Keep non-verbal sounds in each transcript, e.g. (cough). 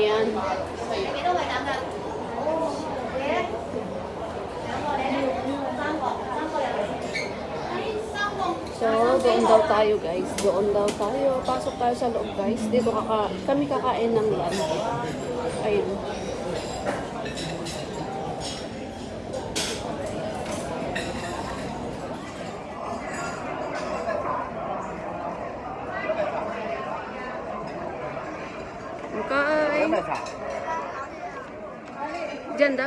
Ayan. So, doon daw tayo guys. Doon daw tayo. Pasok tayo sa loob guys. Dito kaka kami kakain ng lunch. Ayun. जंदा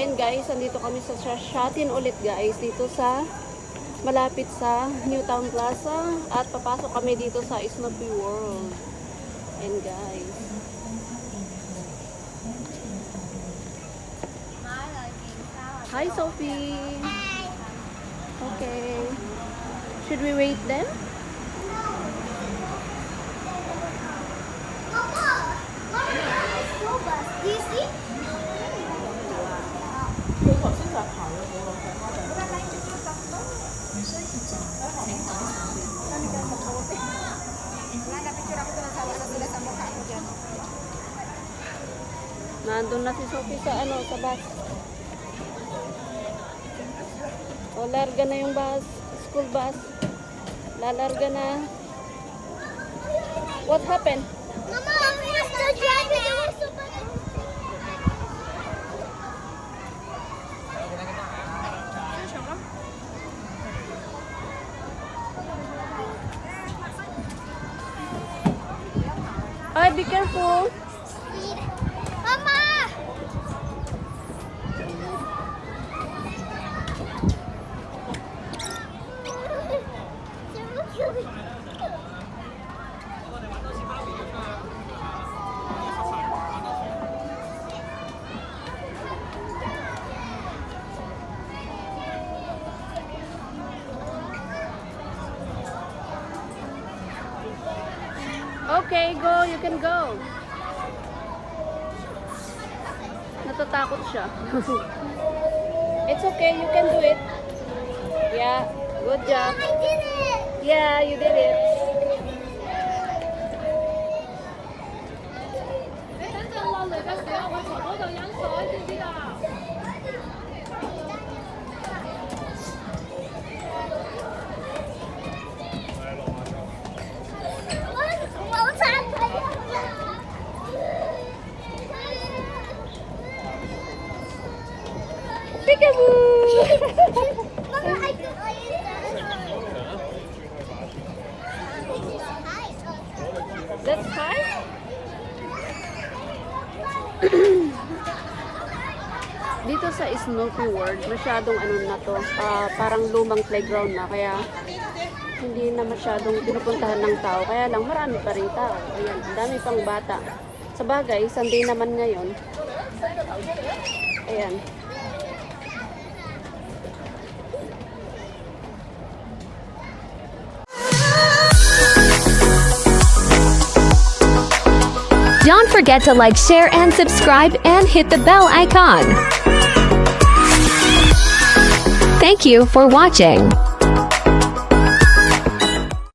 Ayun guys, andito kami sa Shatin ulit guys. Dito sa malapit sa Newtown Plaza. At papasok kami dito sa Snoopy World. Ayun guys. Hi Sophie. Okay. Should we wait then? Do you see? Nandun na si Sophie sa ano, sa bus. O, larga na yung bus. School bus. Lalarga na. What happened? Mama, we're still driving. Be careful. Okay, go. You can go. Natatakot siya. (laughs) It's okay. You can do it. Yeah. Good job. I did it! Yeah, you did it. Peekaboo! Mama, I That's high? Dito sa Snoopy World, masyadong ano na to, ah, parang lumang playground na, kaya hindi na masyadong pinupuntahan ng tao. Kaya lang, marami pa rin tao. Ayan, dami pang bata. Sa bagay, Sunday naman ngayon. Ayan. Don't forget to like, share, and subscribe, and hit the bell icon. Thank you for watching.